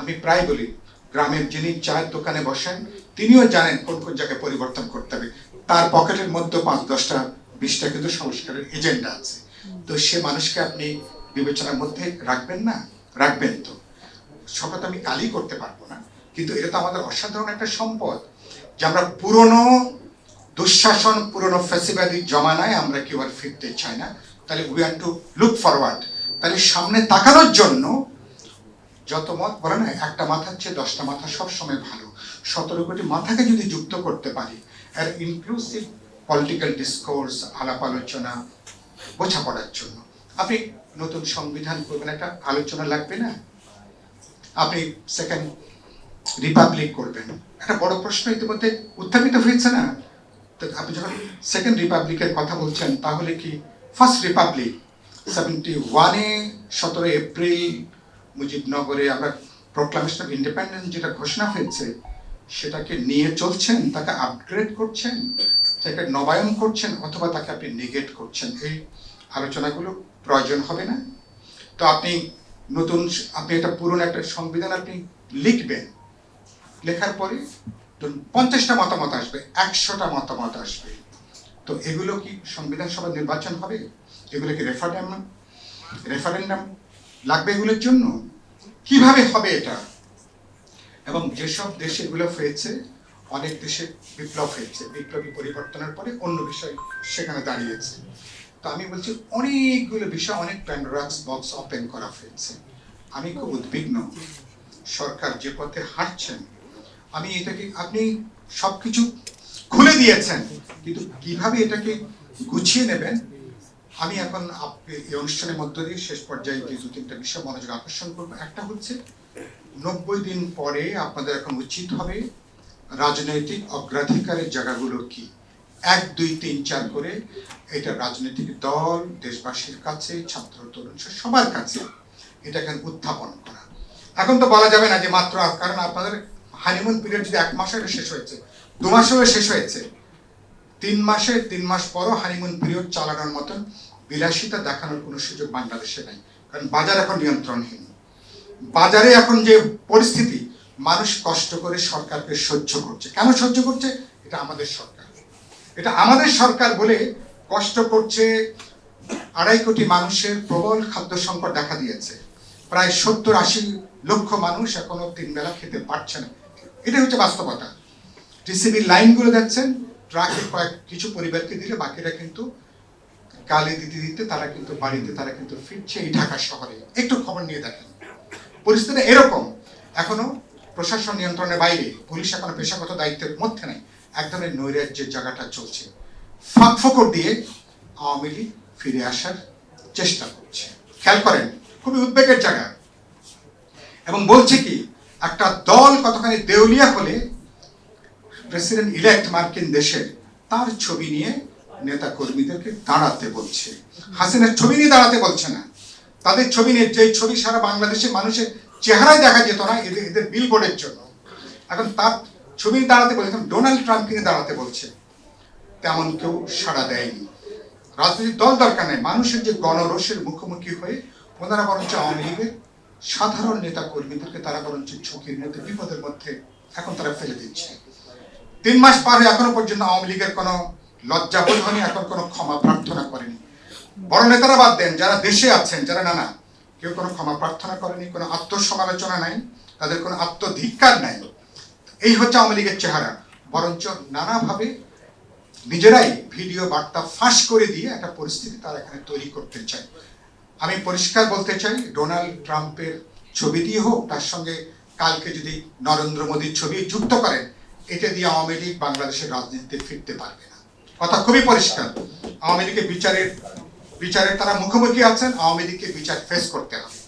আমি প্রায় বলি, গ্রামের যিনি চায়ের দোকানে বসেন, তিনিও জানেন কোন কোন জায়গায় পরিবর্তন করতে হবে। তার পকেটের মধ্যে পাঁচ দশটা, বিশটা কিন্তু সংস্কারের এজেন্ডা আছে। তো সে মানুষকে আপনি বিবেচনার মধ্যে রাখবেন না? রাখবেন তো। শপথ আমি কালই করতে পারব না। কিন্তু এটা তো আমাদের অসাধারণ একটা সম্পদ যে আমরা পুরনো দুঃশাসন, পুরনো ফেসিবাদী জমানায় আমরা কেউ আর ফিরতে চাই না। তাহলে we are to look forward তাহলে সামনে তাকানোর জন্য যত মত বলে না, একটা মাথার চেয়ে দশটা মাথা সবসময় ভালো। সতেরো কোটি মাথাকে যদি যুক্ত করতে পারি আর ইনক্লুসিভ পলিটিক্যাল ডিসকোর্স আলাপ আলোচনা, বোঝাপড়ার জন্য। আপনি নতুন সংবিধান করবেন, একটা আলোচনা লাগবে না? আপনি সেকেন্ড রিপাবলিক করবেন। একটা বড় প্রশ্ন ইতিমধ্যে উত্থাপিত হয়েছে না? তো আপনি যখন সেকেন্ড রিপাবলিকের কথা বলছেন, তাহলে কি ফার্স্ট রিপাবলিক সেভেন্টি ওয়ানে সতেরো এপ্রিল মুজিবনগরে আমরা প্রোক্লামেশন অফ ইন্ডিপেন্ডেন্স যেটা ঘোষণা হয়েছে, সেটাকে নিয়ে চলছেন, তাকে আপগ্রেড করছেন, তাকে নবায়ন করছেন, অথবা তাকে আপনি নেগেট করছেন। এই আলোচনাগুলো প্রয়োজন হবে না। তো আপনি নতুন, আপনি একটা পুরনো একটা সংবিধান আপনি লিখবেন। লেখার পরে ধরুন পঞ্চাশটা মতামত আসবে, একশোটা মতামত আসবে। তো এগুলো কি সংবিধান সভা নির্বাচন হবে? এগুলো কি রেফারেন্ডাম রেফারেন্ডাম লাগবে এগুলোর জন্য? কীভাবে হবে এটা? এবং যেসব দেশে এগুলো হয়েছে অনেক দেশে বিপ্লব হয়েছে। বিপ্লবী পরিবর্তনের পরে অন্য বিষয় সেখানে দাঁড়িয়েছে। তো আমি বলছি, অনেকগুলো বিষয়, অনেক প্যান্ডোরাক্স বক্স ওপেন করা হয়েছে। আমি খুব উদ্বিগ্ন। সরকার যে পথে হাঁটছেন, আমি এটাকে, আপনি সবকিছু খুলে দিয়েছেন, কিন্তু কীভাবে এটাকে গুছিয়ে নেবেন? আমি এখন এই অনুষ্ঠানের মধ্য দিয়ে শেষ পর্যায়ে যে দু তিনটা বিষয় মনোযোগ আকর্ষণ করব। একটা হচ্ছে, নব্বই দিন পরে আপনাদের এখন উচিত হবে রাজনৈতিক অগ্রাধিকারের জায়গাগুলো কি? এক, দুই, তিন, চার করে এটা রাজনৈতিক দল, দেশবাসীর কাছে, ছাত্র, তরুণ সবার কাছে এটাকে উত্থাপন করা। এখন তো বলা যাবে না যে মাত্র কারণ আপনাদের হানিমুন পিরিয়ড যদি এক মাসে শেষ হয়েছে, দু মাসেও শেষ হয়েছে, তিন মাসে, তিন মাস পরও হানিমুন পিরিয়ড চালানোর মতন বিলাসিতা দেখানোর কোনো সুযোগ বাংলাদেশে নাই। কারণ বাজার এখন নিয়ন্ত্রণহীন। বাজারে এখন যে পরিস্থিতি, মানুষ কষ্ট করে সরকারকে সহ্য করছে। কেন সহ্য করছে? এটা আমাদের সরকার। এটা আমাদের সরকার বলে কষ্ট করছে আড়াই কোটি মানুষের প্রবল খাদ্য সংকট দেখা দিয়েছে। প্রায় সত্তর আশি লক্ষ মানুষ এখনও তিন বেলা খেতে পারছে না। এটাই হচ্ছে বাস্তবতা। টিসিবির লাইনগুলো যাচ্ছেন ট্রাকে কয়েক কিছু পরিবারকে দিলে, বাকিরা কিন্তু গালি দিতে দিতে তারা কিন্তু বাড়িতে, তারা কিন্তু ফিরছে এই ঢাকা শহরে। একটু খবর নিয়ে দেখেন। পরিস্থিতি এরকম। এখনও প্রশাসন নিয়ন্ত্রণের বাইরে, পুলিশ এখনও পেশাগত দায়িত্বের মধ্যে নেই। এক ধরনের নৈরাজ্যের জায়গাটা চলছে। ফাঁক ফকর দিয়ে আওয়ামী লীগ ফিরে আসার চেষ্টা করছে। খেয়াল করেন, খুবই উদ্বেগের জায়গা। এবং বলছে কি, একটা দল কতখানি দেউলিয়া হলে প্রেসিডেন্ট ইলেক্ট মার্কিন দেশের তার ছবি নিয়ে নেতা কর্মীদেরকে দাঁড়াতে বলছে। হাসিনার ছবি নিয়ে দাঁড়াতে বলছে না। তাদের ছবি নিয়ে যে ছবি সারা বাংলাদেশের মানুষের চেহারায় দেখা যেত না, এদের এদের বিলবোর্ডের জন্য। এখন তার ছবি দাঁড়াতে বলছে ডোনাল্ড ট্রাম্পকে দাঁড়াতে বলছে। তেমন কেউ সাড়া দেয়নি। রাজনৈতিক দল দরকার নেই। মানুষের যে গণরোষের মুখোমুখি হয়ে, ওনারা বরঞ্চ আওয়ামী লীগের সাধারণ নেতা কর্মীদেরকে তারা বরঞ্চ ঝুঁকির মধ্যে, বিপদের মধ্যে এখন তারা ফেলে দিচ্ছে। তিন মাস পার এখনও পর্যন্ত আওয়ামী লীগের কোনো লজ্জা বোধ হয়নি, এখন কোনো ক্ষমা প্রার্থনা করেনি। বড় নেতারা বাদ দেন, যারা দেশে আছেন, যারা নানা, কেউ কোনো ক্ষমা প্রার্থনা করেনি, কোনো আত্মসমালোচনা নাই, তাদের কোনো আত্মধিক্কার নাই। এই হচ্ছে আওয়ামী লীগের চেহারা। বরঞ্চ নানাভাবে নিজেরাই ভিডিও বার্তা ফাঁস করে দিয়ে একটা পরিস্থিতি তারা এখানে তৈরি করতে চায়। আমি পরিষ্কার বলতে চাই, ডোনাল্ড ট্রাম্পের ছবি দিয়ে হোক, তার সঙ্গে কালকে যদি নরেন্দ্র মোদীর ছবি যুক্ত করেন এটা দিয়ে আওয়ামী লীগ বাংলাদেশের রাজনীতিতে ফিরতে পারবে না। কথা খুবই পরিষ্কার। আওয়ামী লীগের বিচারের বিচারের তারা মুখোমুখি আছেন, আওয়ামী লীগকে বিচার ফেস করতে হবে।